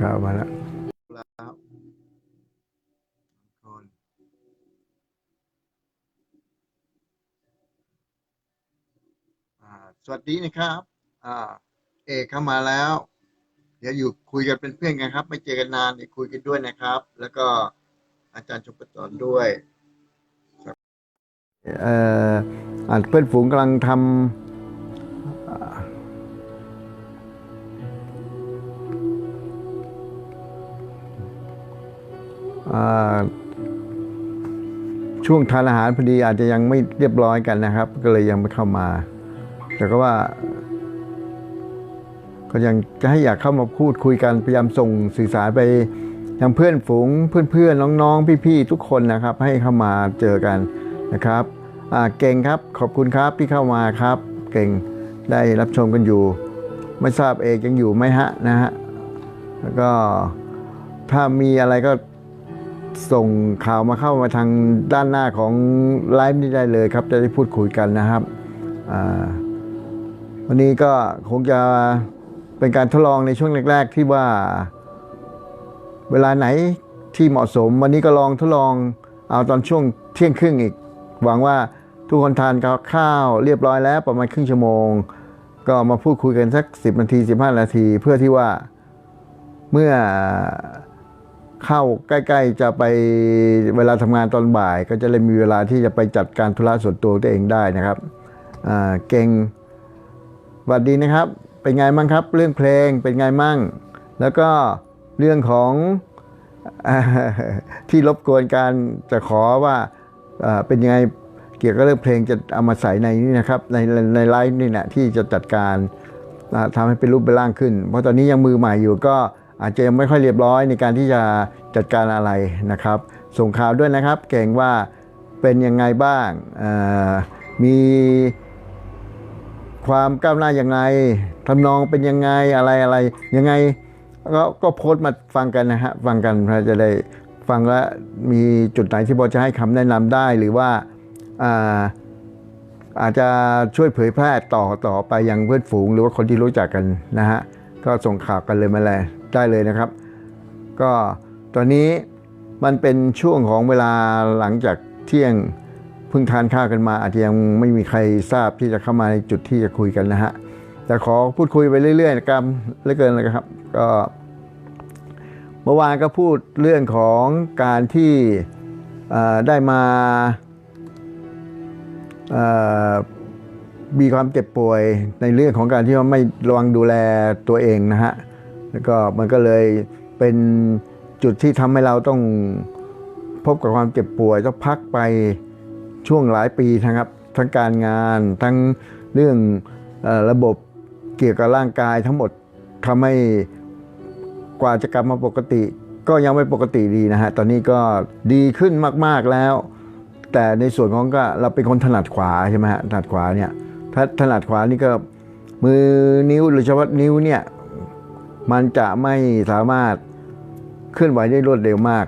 ครับมาแล้วแล้วคนอ่าสวัสดีนะครับ อ่า เอกเข้ามาแล้ว เดี๋ยวอยู่คุยกันเป็นเพื่อนกันครับ ไม่เจอกันนานเดี๋ยวคุยกันด้วยนะครับ แล้วก็อาจารย์ชุปจรด้วย เอ่ออ่าเพื่อนฝูงกำลังทำ ช่วงทานอาหารพอดีอาจจะยังไม่เรียบร้อยกันนะครับ ก็เลยยังไม่เข้ามา แต่ก็ว่า ก็ยังจะให้อยากเข้ามาพูดคุยกันพยายามส่งสื่อสารไปยังเพื่อนฝูงเพื่อนๆน้องๆพี่ๆทุกคนนะครับ ให้เข้ามาเจอกันนะครับเก่งครับขอบคุณครับที่เข้ามาครับ เก่งได้รับชมกันอยู่ ไม่ทราบเอกยังอยู่ไหมฮะนะฮะแล้วก็ถ้ามีอะไรก็ ส่งข่าวมาเข้ามาทางด้านหน้าของไลฟ์นี้ได้เลยครับ จะได้พูดคุยกันนะครับวันนี้ก็คงจะเป็นการทดลองในช่วงแรก ๆ ที่ว่าเวลาไหนที่เหมาะสม วันนี้ก็ลองทดลองเอาตอนช่วงเที่ยงครึ่งอีก หวังว่าทุกคนทานข้าวเรียบร้อยแล้วประมาณครึ่งชั่วโมง ก็มาพูดคุยกันสัก 10 นาที 15 นาที เพื่อที่ว่าเมื่อ เข้าใกล้ๆจะไปเวลาทำงานตอนบ่าย ก็จะเลยมีเวลาที่จะไปจัดการธุระส่วนตัวตัวเองได้นะครับเก่งสวัสดีนะครับ เป็นไงมั่งครับ เรื่องเพลงเป็นไงมั่ง แล้วก็เรื่องของอที่รบกวนการจะขอว่าเป็นยังไงเกี่ยวกับเรื่องเพลงจะเอามาใส่ในนี้นะครับในในไลฟ์นี่แหละที่จะจัดการอ่าทำให้เป็นรูปเป็นร่างขึ้น เพราะตอนนี้ยังมือใหม่อยู่ก็ อาจจะยังไม่ค่อยเรียบร้อยในการที่จะจัดการอะไรนะครับ ส่งข่าวด้วยนะครับ เก่งว่าเป็นยังไงบ้าง มีความก้าวหน้ายังไงทำนองเป็นยังไงอะไรอะไรยังไงก็ก็โพสต์มาฟังกันนะฮะฟังกันเพื่อจะได้ฟังแล้วมีจุดไหนที่พอจะให้คำแนะนำได้หรือว่าอ่าอาจจะช่วยเผยแพร่ต่อต่อไปยังเพื่อนฝูง หรือว่าคนที่รู้จักกันนะฮะก็ส่งข่าวกันเลยมาเลย ได้เลยนะครับ ก็ตอนนี้มันเป็นช่วงของเวลาหลังจากเที่ยงเพิ่งทานข้าวกันมา อาจจะยังไม่มีใครทราบที่จะเข้ามาในจุดที่จะคุยกันนะฮะแต่ขอพูดคุยไปเรื่อยๆนะครับเลือเกินนะครับก็เมื่อวานก็พูดเรื่องของการที่ได้มามีความเจ็บป่วยในเรื่องของการที่ว่าไม่ระวังดูแลตัวเองนะฮะ แล้วก็มันก็เลยเป็นจุดที่ทำให้เราต้องพบกับความเจ็บป่วยต้องพักไปช่วงหลายปีนะครับ ทั้งการงาน ทั้งเรื่องอระบบเกี่ยวกับร่างกายทั้งหมดทำให้กว่าจะกลับมาปกติ ก็ยังไม่ปกติดีนะฮะ ตอนนี้ก็ดีขึ้นมากๆแล้ว แต่ในส่วนของก็เราเป็นคนถนัดขวาใช่ไหมฮะถนัดขวาเนี่ยถ้าถนัดขวานี่ก็มือนิ้วหรือเฉพาะนิ้วเนี่ย มันจะไม่สามารถเคลื่อนไหวได้รวดเร็วมาก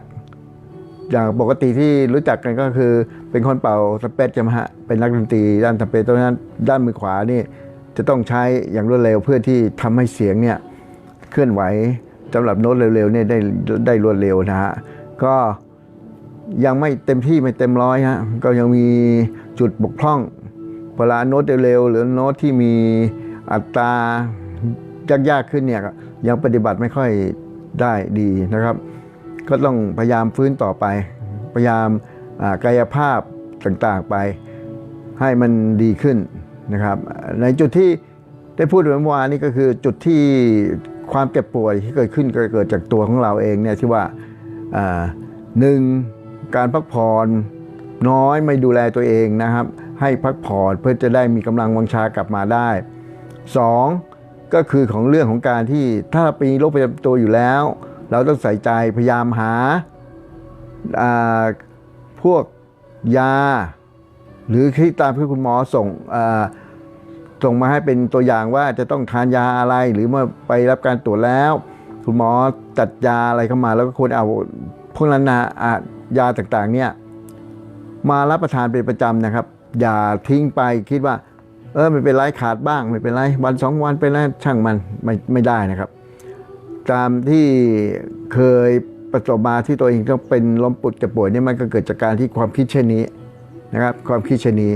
อย่างปกติที่รู้จักกันก็คือ เป็นคนเป่าสเปซใช่ไหมฮะเป็นนักดนตรีด้านสเปซตรงนั้นด้านมือขวานี่จะต้องใช้อย่างรวดเร็วเพื่อที่ทำให้เสียงเนี่ยเคลื่อนไหวสำหรับโน้ตเร็วๆเนี่ยได้ได้รวดเร็วนะฮะก็ยังไม่เต็มที่ไม่เต็มร้อยฮะก็ยังมีจุดบกพร่องเวลาโน้ตเร็วๆหรือโน้ตที่มีอัตรา ยากๆขึ้นเนี่ยยังปฏิบัติไม่ค่อยได้ดีนะครับ ก็ต้องพยายามฟื้นต่อไป พยายามกายภาพต่างๆไปให้มันดีขึ้นนะครับ ในจุดที่ได้พูดเมื่อวานนี้ก็คือจุดที่ความเจ็บป่วยที่เกิดขึ้นก็เกิดจากตัวของเราเองเนี่ยที่ว่าอ่าหนึ่งการพักผ่อนน้อยไม่ดูแลตัวเองนะครับ ให้พักผ่อนเพื่อจะได้มีกำลังวังชากลับมาได้สอง ก็คือของเรื่องของการที่ถ้ามีโรคประจำตัวอยู่แล้ว เราต้องใส่ใจพยายามหาพวกยา หรือที่ตามที่คุณหมอส่งส่งมาให้เป็นตัวอย่างว่าจะต้องทานยาอะไรหรือเมื่อไปรับการตรวจแล้ว คุณหมอจัดยาอะไรเข้ามา แล้วก็ควรเอาพวกนั้นนะอ่ายาต่างๆเนี่ยมารับประทานเป็นประจำนะครับ อย่าทิ้งไปคิดว่า เออไม่เป็นไรขาดบ้างไม่เป็นไรวันสองวันเป็นไรช่างมันไม่ไม่ได้นะครับ ตามที่เคยประสบมาที่ตัวเองต้องเป็นล้มปุดจะป่วยเนี่ยมันก็เกิดจากการที่ความคิดเช่นนี้นะครับ ความคิดเช่นนี้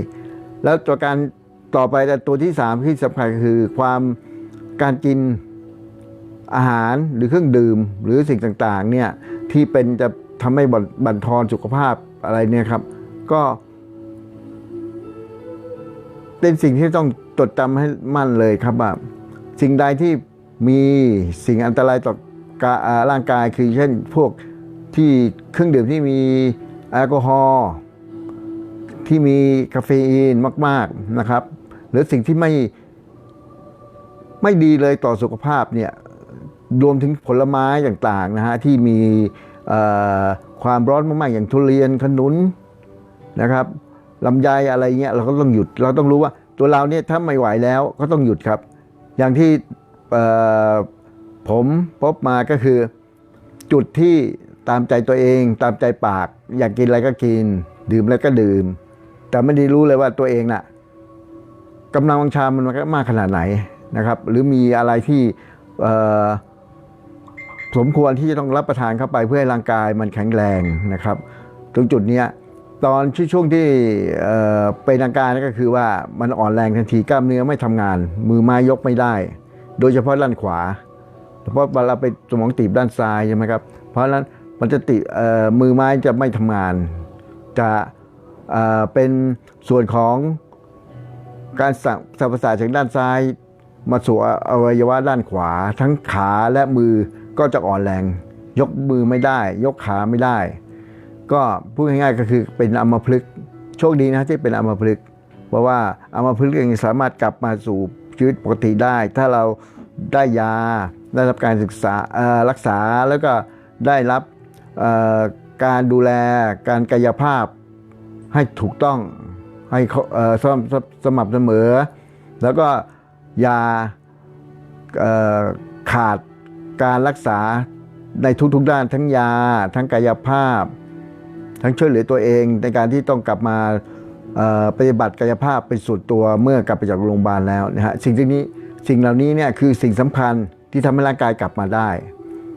แล้วตัวการต่อไปแต่ตัวที่สามที่สำคัญคือความการกินอาหารหรือเครื่องดื่มหรือสิ่งต่างๆเนี่ยที่เป็นจะทำให้บั่นบั่นทอนสุขภาพอะไรเนี่ยครับ ก็ เป็นสิ่งที่ต้องจดจำให้มั่นเลยครับว่าสิ่งใดที่มีสิ่งอันตรายต่อการ่างกายคือเช่นพวกที่เครื่องดื่มที่มีแอลกอฮอล์ที่มีคาเฟอีนมาก ๆนะครับ หรือสิ่งที่ไม่ไม่ดีเลยต่อสุขภาพเนี่ยรวมถึงผลไม้ต่างๆนะฮะที่มีความร้อนมากๆอย่างทุเรียนขนุนนะครับ ลำไยอะไรเงี้ยเราก็ต้องหยุด เราต้องรู้ว่าตัวเราเนี่ยถ้าไม่ไหวแล้วก็ต้องหยุดครับ อย่างที่ผมพบมาก็คือ จุดที่ตามใจตัวเอง ตามใจปาก อยากกินอะไรก็กิน ดื่มอะไรก็ดื่ม แต่ไม่ได้รู้เลยว่าตัวเองน่ะกำลังวังชามันมากขนาดไหนนะครับ หรือมีอะไรที่สมควรที่จะต้องรับประทานเข้าไปเพื่อให้ร่างกายมันแข็งแรงนะครับ ตรงจุดเนี้ย ตอนที่ช่วงที่เป็นอาการก็คือว่ามันอ่อนแรงทันทีกล้ามเนื้อไม่ทำงาน มือไม้ยกไม่ได้ โดยเฉพาะด้านขวาเพราะเวลาไปสมองตีบด้านซ้ายใช่ไหมครับ เพราะฉะนั้นมันจะติดเอ่อมือไม้จะไม่ทำงาน จะเเป็นส่วนของการสั่งสัมประสาทจากด้านซ้าย มาสู่อวัยวะด้านขวา ทั้งขาและมือก็จะอ่อนแรง ยกมือไม่ได้ ยกขาไม่ได้ ก็พูดง่ายๆก็คือเป็นอัมพฤกษ์โชคดีนะที่เป็นอัมพฤกษ์เพราะว่าอัมพฤกษ์เองสามารถกลับมาสู่ชีวิตปกติได้ ถ้าเราได้ยาได้รับการศึกษารักษาแล้วก็ได้รับการดูแลการกายภาพให้ถูกต้องให้สม่ำสม่ำเสมอ แล้วก็ยาขาดการรักษาในทุกๆด้านทั้งยา ทั้งกายภาพ ทั้งช่วยเหลือตัวเองในการที่ต้องกลับมาปฏิบัติกายภาพเป็นส่วนตัวเมื่อกลับไปจากโรงพยาบาลแล้วนะฮะสิ่งที่นี้สิ่งเหล่านี้เนี่ยคือสิ่งสำคัญที่ทำให้ร่างกายกลับมาได้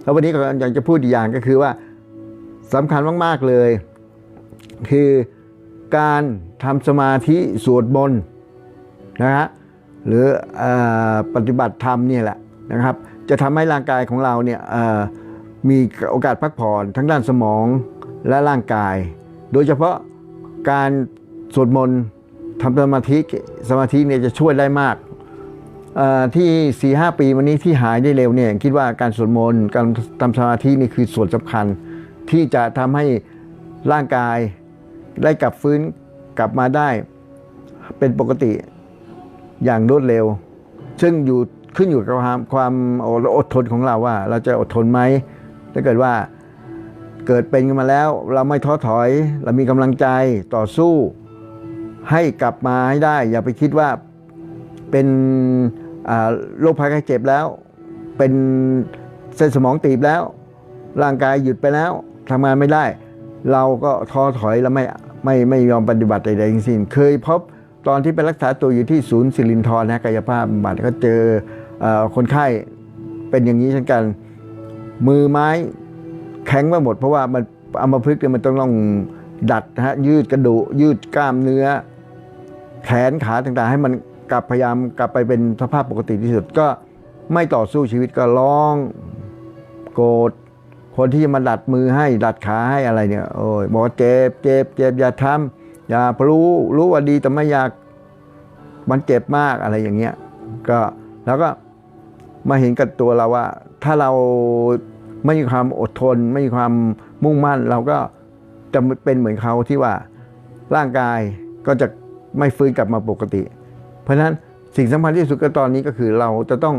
แล้ววันนี้ก็อยากจะพูดอีกอย่างก็คือว่าสำคัญมาก ๆ เลย คือการทำสมาธิสวดมนต์นะฮะหรืออปฏิบัติธรรมเนี่ยแหละนะครับ จะทำให้ร่างกายของเราเนี่ยมีโอกาสพักผ่อนทั้งด้านสมอง และร่างกาย โดยเฉพาะการสวดมนต์ทำสมาธิสมาธิเนี่ยจะช่วยได้มากเอ่อที่4ีหปีวันนี้ที่หายได้เร็วเนี่ยคิดว่าการสวดมนต์การทำสมาธินี่คือส่วนสำคัญ ที่จะทำให้ร่างกายได้กลับฟื้นกลับมาได้เป็นปกติอย่างรวดเร็ว ซึ่งอยู่ขึ้นอยู่กับความความอดทนของเราว่า เราจะอดทนไหมถ้าเกิดว่า เกิดเป็นกันมาแล้ว เราไม่ท้อถอย เรามีกำลังใจต่อสู้ ให้กลับมาให้ได้ อย่าไปคิดว่าเป็นโรคภัยไข้เจ็บแล้ว เป็นเส้นสมองตีบแล้ว ร่างกายหยุดไปแล้วทำงานไม่ได้ เราก็ท้อถอยแล้วไม่ไม่ไม่ยอมปฏิบัติใดๆทั้งสิ้น เคยพบตอนที่ไปรักษาตัวอยู่ที่ศูนย์สิรินทรนะกายภาพบำบัดก็เจออคนไข้เป็นอย่างนี้เช่นกัน มือไม้ แข็งไปหมด เพราะว่ามันอัมาพฤกเนี่ยมันต้องต้องดัดฮะยืดกระดูกยืดกล้ามเนื้อ แขนขาต่างๆ ให้มันกลับพยายามกลับไปเป็นสภาพปกติที่สุดก็ไม่ต่อสู้ชีวิตก็ร้องโกรธคนที่จะมาดัดมือให้ดัดขาให้อะไรเนี่ยโอ้ยบอกเจ็บเจ็บเจ็บอย่าทำอย่ารู้รู้ว่าดีแต่ไม่อยากมันเจ็บมากอะไรอย่างเงี้ยก็แล้วก็มาเห็นกับตัวเราว่า ถ้าเรา ไม่มีความอดทน ไม่มีความมุ่งมั่น เราก็จะเป็นเหมือนเขาที่ว่าร่างกายก็จะไม่ฟื้นกลับมาปกติ เพราะฉะนั้นสิ่งสำคัญที่สุดก็ตอนนี้ก็คือเราจะต้อง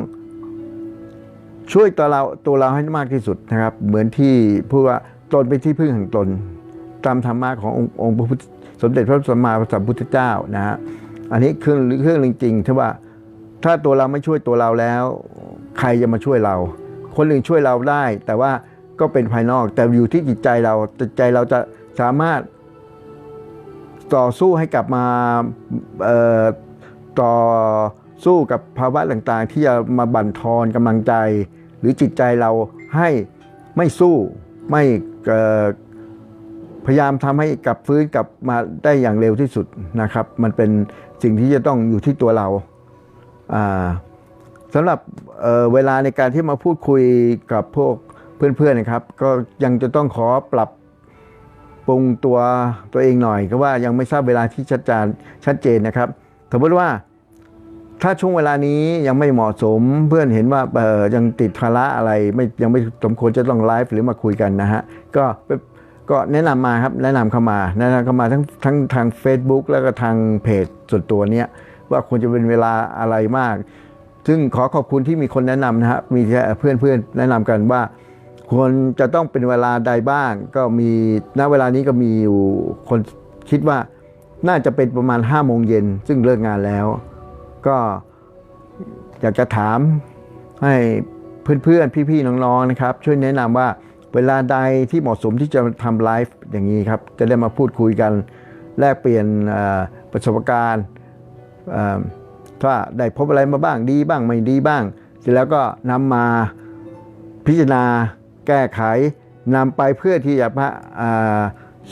ช่วยตัวเราตัวเราให้มากที่สุดนะครับ เหมือนที่พูดว่าตนเป็นที่พึ่งแห่งตน ตามธรรมะขององค์พระพุทธสมเด็จพระสัมมาสัมพุทธเจ้านะฮะอันนี้เครื่องเครื่องจริงๆที่ว่าถ้าตัวเราไม่ช่วยตัวเราแล้ว ใครจะมาช่วยเรา คนอื่นช่วยเราได้ แต่ว่าก็เป็นภายนอก แต่อยู่ที่จิตใจเราจิตใจเราจะสามารถต่อสู้ให้กลับมาต่อสู้กับภาวะต่างๆ ที่จะมาบั่นทอนกำลังใจ หรือจิตใจเราให้ไม่สู้ไม่พยายามทำให้กลับฟื้นกลับมาได้อย่างเร็วที่สุดนะครับ มันเป็นสิ่งที่จะต้องอยู่ที่ตัวเราอ่า สำหรับเเวลาในการที่มาพูดคุยกับพวกเพื่อนๆนะครับ ก็ยังจะต้องขอปรับปรุงตัวตัวเองหน่อย ก็ว่ายังไม่ทราบเวลาที่ชัดเจนชัดเจนนะครับ สมมติว่าถ้าช่วงเวลานี้ยังไม่เหมาะสมเพื่อนเห็นว่าเออยังติดภาระอะไรไม่ยังไม่สมควรจะต้องไลฟ์หรือมาคุยกันนะฮะก็ก็แนะนำมาครับแนะนำเข้ามาแนะนำเข้ามาทั้งทั้งทาง Facebook แล้วก็ทางเพจส่วนตัวเนี้ยว่าควรจะเป็นเวลาอะไรมาก ซึ่งขอขอบคุณที่มีคนแนะนำนะฮะมีเพื่อนเพื่อนๆแนะนำกันว่าควรจะต้องเป็นเวลาใดบ้าง ก็มีณเวลานี้ก็มีอยู่คนคิดว่าน่าจะเป็นประมาณ5้าโมงเย็นซึ่งเลิกงานแล้ว ก็อยากจะถามให้เพื่อนๆ พี่ๆ น้องๆ นะครับ ช่วยแนะนำว่าเวลาใดที่เหมาะสมที่จะทำไลฟ์อย่างนี้ครับ จะได้มาพูดคุยกัน แลกเปลี่ยนประสบการณ์ เอ่อว่าได้พบอะไรมาบ้างดีบ้างไม่ดีบ้าง เสร็จแล้วก็นำมาพิจารณาแก้ไขนำไปเพื่อที่จะมา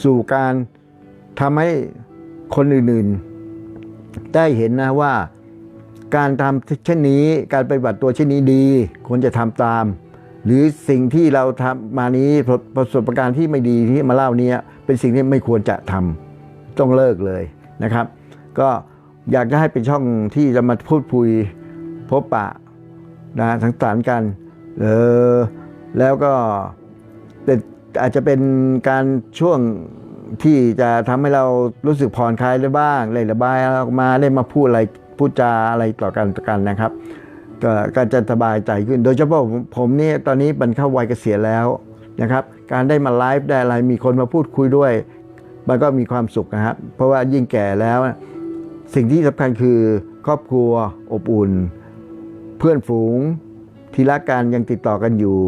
สู่การทำให้คนอื่นๆ ได้เห็นนะว่าการทำเช่นนี้การปฏิบัติตัวเช่นนี้ดีควรจะทำตาม หรือสิ่งที่เราทำมานี้ประสบการณ์ที่ไม่ดีที่มาเล่าเนี้เป็นสิ่งที่ไม่ควรจะทำต้องเลิกเลยนะครับ ก็ อยากจะให้เป็นช่องที่จะมาพูดคุยพบปะนะสังสรรค์กันเออแล้วก็แต่อาจจะเป็นการช่วงที่จะทำให้เรารู้สึกผ่อนคลายได้บ้างเลยระบายออกมาได้มาพูดอะไรพูดจาอะไรต่อกันต่อกันนะครับ ก็ก็จะสบายใจขึ้น โดยเฉพาะผมผมนี่ตอนนี้มันเข้าวัยเกษียณแล้วนะครับ การได้มาไลฟ์ได้อะไรมีคนมาพูดคุยด้วย มันก็มีความสุขนะครับ เพราะว่ายิ่งแก่แล้ว สิ่งที่สำคัญคือครอบครัวอบอุ่น เพื่อนฝูงที่รักกันยังติดต่อกันอยู่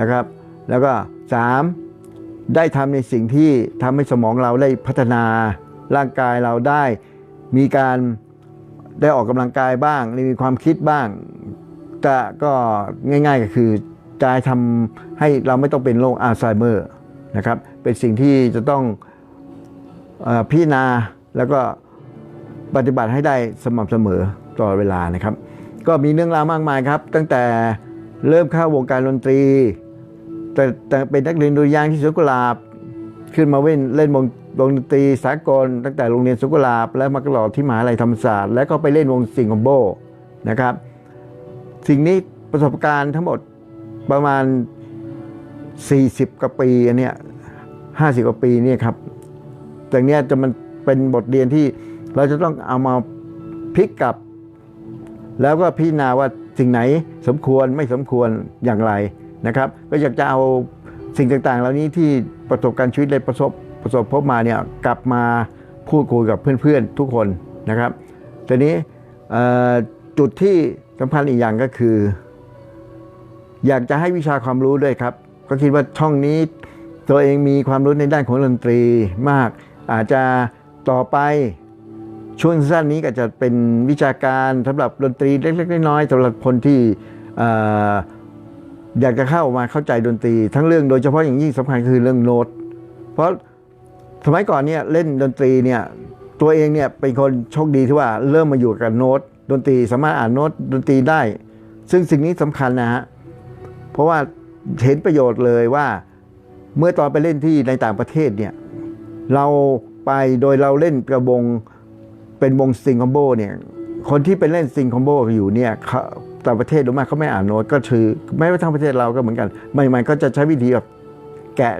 นะครับ แล้วก็ 3. ได้ทำในสิ่งที่ทำให้สมองเราได้พัฒนาร่างกายเราได้ มีการได้ออกกำลังกายบ้างมีความคิดบ้างจะก็ง่าย ๆก็คือจะทำให้เราไม่ต้องเป็นโรคอัลไซเมอร์นะครับ เป็นสิ่งที่จะต้องอพิจารณาแล้วก็ ปฏิบัติให้ได้สม่ำเสมอตลอดเวลานะครับ ก็มีเรื่องราวมากมายครับ ตั้งแต่เริ่มเข้าวงการดนตรี แต่แต่เป็นนักเรียนดุริยางที่สวนกุหลาบ ขึ้นมาเล่นเล่นวงวงดนตรีสากล ตั้งแต่โรงเรียนสวนกุลาบ แล้วมาตลอดที่มหาลัยธรรมศาสตร์ แล้วก็ไปเล่นวงสิงคโปร์นะครับ สิ่งนี้ประสบการณ์ทั้งหมดประมาณ 40 กว่าปีอันเนี้ย50กว่าปีเนี่ยครับแต่เนี้ยจะมันเป็นบทเรียนที่ เราจะต้องเอามาพลิกกลับ แล้วก็พิจารณาว่าสิ่งไหนสมควรไม่สมควรอย่างไรนะครับ ก็อยากจะเอาสิ่งต่างๆ เหล่านี้ที่ประสบการณ์ชีวิตได้ประสบประสบพบมาเนี่ยกลับมาพูดคุยกับเพื่อนๆทุกคนนะครับทีนี้จุดที่สำคัญอีกอย่างก็คือ อยากจะให้วิชาความรู้ด้วยครับ ก็คิดว่าช่องนี้ตัวเองมีความรู้ในด้านของดนตรีมากอาจจะต่อไป ช่วงสั้นนี้ก็จะเป็นวิชาการสำหรับดนตรีเล็กๆน้อยๆสำหรับคนที่ออยากจะเข้ามาเข้าใจดนตรี ทั้งเรื่องโดยเฉพาะอย่างยิ่งสำคัญคือเรื่องโน้ตเพราะสมัยก่อนเนี่ยเล่นดนตรีเนี่ยตัวเองเนี่ยเป็นคนโชคดีที่ว่าเริ่มมาอยู่กับโน้ตดนตรีสามารถอ่านโน้ตดนตรีได้ ซึ่งสิ่งนี้สำคัญนะฮะเพราะว่าเห็นประโยชน์เลยว่าเมื่อตอนไปเล่นที่ในต่างประเทศเนี่ยเราไปโดยเราเล่นกระวง เป็นวงซิงคอมโบเนี่ยคนที่ไปเล่นซิงคอมโบอยู่เนี่ยต่างประเทศหรือไม่เขาไม่อ่านโน้ตก็คือแม้ว่าทั้งประเทศเราก็เหมือนกันใหม่ๆก็จะใช้วิธีแบบแกะ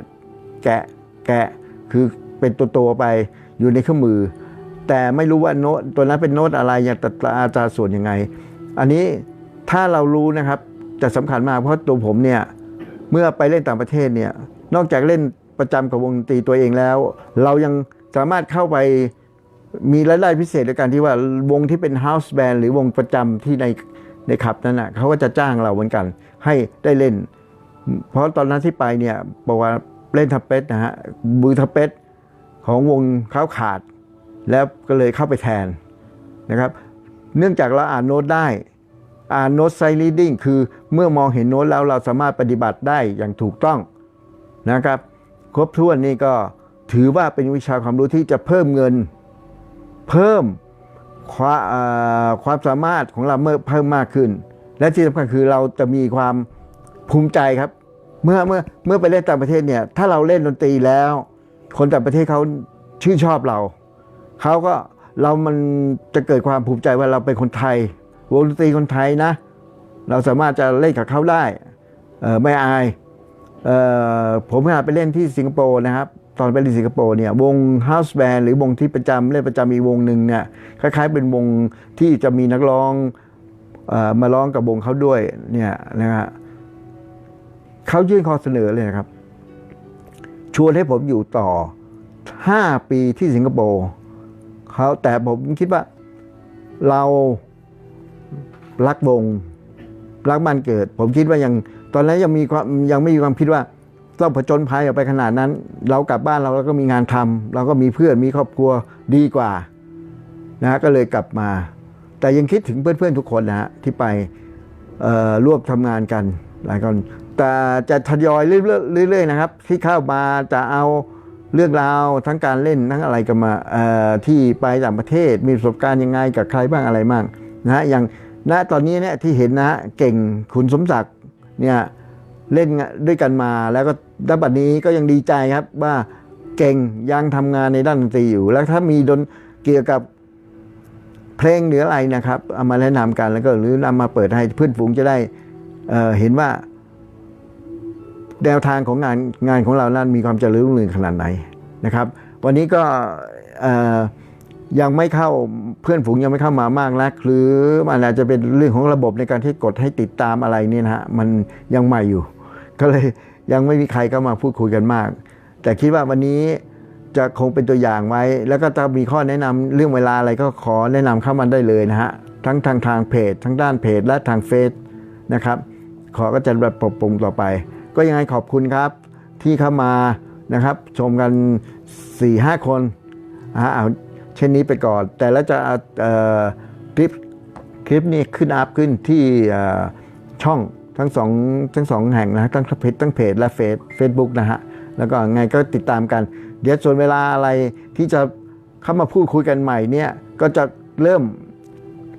แกะแกะคือเป็นตัวตัวๆไปอยู่ในเครื่องมือ แต่ไม่รู้ว่าโน้ตตัวนั้นเป็นโน้ตอะไรอย่างตราอาจารย์ส่วนยังไง อันนี้ถ้าเรารู้นะครับจะสำคัญมากเพราะตัวผมเนี่ยเมื่อไปเล่นต่างประเทศเนี่ยนอกจากเล่นประจำกับวงดนตรีตัวเองแล้ว เรายังสามารถเข้าไป มีรายได้พิเศษในการที่ว่าวงที่เป็น house band หรือวงประจำที่ในในขับนั้นนะเขาก็จะจ้างเราเหมือนกัน ให้ได้เล่น เพราะตอนนั้นที่ไปเนี่ยบอกว่าเล่นทับเป็ดนะฮะมือทับเป็ดของวงเขาขาด แล้วก็เลยเข้าไปแทนนะครับ เนื่องจากเราอ่านโน้ตได้อ่านโน้ตไซรีดิ้งคือเมื่อมองเห็นโน้ตแล้วเราสามารถปฏิบัติได้อย่างถูกต้องนะครับ ครบถ้วนนี่ก็ถือว่าเป็นวิชาความรู้ที่จะเพิ่มเงิน เพิ่มความความสามารถของเราเมื่อเพิ่มมากขึ้น และที่สำคัญคือเราจะมีความภูมิใจครับ เมื่อเมื่อเมื่อไปเล่นต่างประเทศเนี่ยถ้าเราเล่นดนตรีแล้ว คนต่างประเทศเขาชื่นชอบเราเขาก็เรามันจะเกิดความภูมิใจว่าเราเป็นคนไทยวงดนตรีคนไทยนะ เราสามารถจะเล่นกับเขาได้ไม่อายออผมเคยไปเล่นที่สิงคโปร์นะครับ ตอนไปเล่นสิงคโปร์เนี่ยวง House Band หรือวงที่ประจำเล่นประจำมีวงหนึ่งเนี่ยคล้ายๆเป็นวงที่จะมีนักร้องอมาร้องกับวงเขาด้วยเนี่ยนะฮะเขายื่นข้อเสนอเลยนะครับ ชวนให้ผมอยู่ต่อ 5 ปีที่สิงคโปร์เขาแต่ผมคิดว่าเรารักวงรักบ้านเกิด ผมคิดว่ายังตอนนั้นยังมีความยังไม่มีความคิดว่า ต้องผจญภัยออกไปขนาดนั้น เรากลับบ้านเราแล้วก็มีงานทำเราก็มีเพื่อนมีครอบครัวดีกว่านะฮะก็เลยกลับมา แต่ยังคิดถึงเพื่อนๆทุกคนนะฮะที่ไปร่วมทำงานกันหลายคนแต่จะทยอยเรื่อยๆนะครับ ที่เข้ามาจะเอาเรื่องราวทั้งการเล่นทั้งอะไรกันมาที่ไปต่างประเทศมีประสบการณ์ยังไงกับใครบ้างอะไรบ้างนะฮะอย่างณตอนนี้เนี่ยที่เห็นนะฮะเก่งคุณสมศักดิ์เนี่ย เล่นด้วยกันมาแล้วก็ณบัดนี้ก็ยังดีใจครับว่าเก่งยังทำงานในด้านดนตรีอยู่ แล้วถ้ามีดนเกี่ยวกับเพลงหรืออะไรนะครับเอามาแนะนำกันแล้วก็หรือนำมาเปิดให้เพื่อนฝูงจะได้เเห็นว่า แนวทางของงานงานของเรานั้นมีความเจริญรุ่งเรืองขนาดไหนนะครับ วันนี้ก็ยังไม่เข้าเพื่อนฝูงยังไม่เข้ามามากนักหรือมันอาจจะเป็นเรื่องของระบบในการที่กดให้ติดตามอะไรนี่นะฮะมันยังใหม่อยู่ ก็เลยยังไม่มีใครเข้ามาพูดคุยกันมาก แต่คิดว่าวันนี้จะคงเป็นตัวอย่างไว้ แล้วก็จะมีข้อแนะนำเรื่องเวลาอะไรก็ขอแนะนำเข้ามาได้เลยนะฮะ ทั้งทางทางเพจ ทั้งด้านเพจและทางเฟซนะครับ ขอก็จะแบบปรับปรุงต่อไป ก็ยังไงขอบคุณครับ ที่เข้ามานะครับ ชมกัน4ี่ห้าคนอ่าเอาเช่นนี้ไปก่อน แต่แล้วจะเอ่อคลิปคลิปนี้ขึ้นอัพขึ้นที่ช่อง ทั้งสองทั้งสองแห่งนะทั้งเพจทั้งเพจและเฟซเฟซบุ๊กนะฮะแล้วก็ไงก็ติดตามกัน เดี๋ยวส่วนเวลาอะไรที่จะเข้ามาพูดคุยกันใหม่เนี่ยก็จะเริ่ม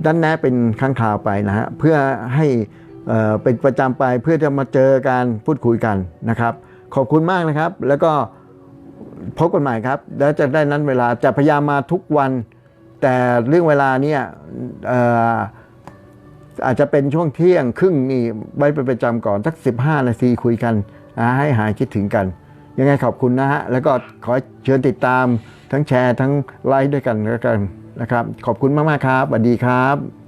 ด้านแนะเป็นครั้งคราวไปนะฮะเพื่อให้เอ่อเป็นประจำไปเพื่อจะมาเจอการพูดคุยกันนะครับ ขอบคุณมากนะครับ แล้วก็พบกันใหม่ครับ แล้วจะได้นั้นเวลาจะพยายามมาทุกวัน แต่เรื่องเวลาเนี่ยเอาจจะเป็นช่วงเที่ยงครึ่งนี่ไว้เป็นประจำก่อนสัก 15 นาทีคุยกันให้หายคิดถึงกัน ยังไงขอบคุณนะฮะ แล้วก็ขอเชิญติดตามทั้งแชร์ทั้งไลค์ด้วยกันแล้วกันนะครับ ขอบคุณมาก ๆ ครับสวัสดีครับ